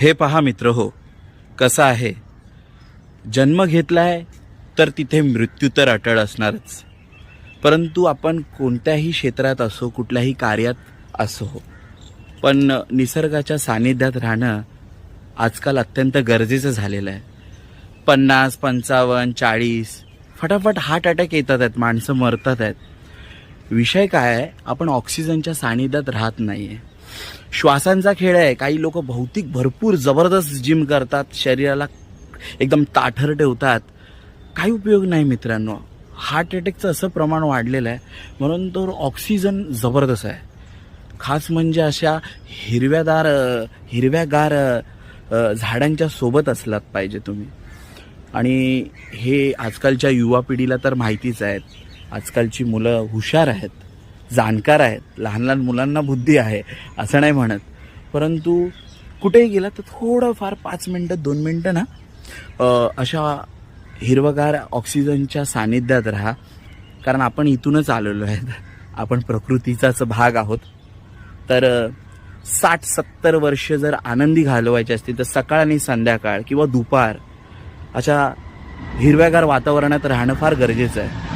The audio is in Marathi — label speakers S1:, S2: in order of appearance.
S1: हे पहा मित्र हो कसं आहे? जन्म घेतलाय तर तिथे मृत्यू तर अटळ असणारच. परंतु आपण कोणत्याही क्षेत्रात असो कुठल्याही कार्यात असो पण निसर्गाच्या सानिध्यात राहणं आजकाल अत्यंत गरजेचं झालेलं आहे. पन्नास पंचावन्न चाळीस फटाफट हार्ट अटॅक येतात आहेत माणसं मरतात आहेत. विषय काय आहे? आपण ऑक्सिजनच्या सानिध्यात राहत नाही आहे श्वासांचा खेळ आहे. काही लोक भौतिक भरपूर जबरदस्त जिम करतात. शरीराला एकदम ताठर ठेवतात. काही उपयोग नाही मित्रांनो. हार्ट अटॅकचं असं प्रमाण वाढलेलं आहे. म्हणून तर ऑक्सिजन जबरदस्त आहे. खास म्हणजे अशा हिरव्यादार हिरव्यागार झाडांच्या सोबत असलात पाहिजे तुम्ही. आणि हे आजकालच्या युवा पिढीला तर माहितीच आहेत. आजकालची मुलं हुशार आहेत. जाणकार आहेत लहान लहान मुलांना बुद्धी आहे असं नाही म्हणत. परंतु कुठेही गेला तर थोडंफार पाच मिनटं दोन मिनटं ना अशा हिरवगार ऑक्सिजनच्या सानिध्यात राहा. कारण आपण इथूनच आलेलो आहेत. आपण प्रकृतीचाच भाग आहोत. तर साठ सत्तर वर्ष जर आनंदी घालवायचे असतील तर सकाळ आणि संध्याकाळ किंवा दुपार अशा हिरव्यागार वातावरणात राहणं फार गरजेचं आहे.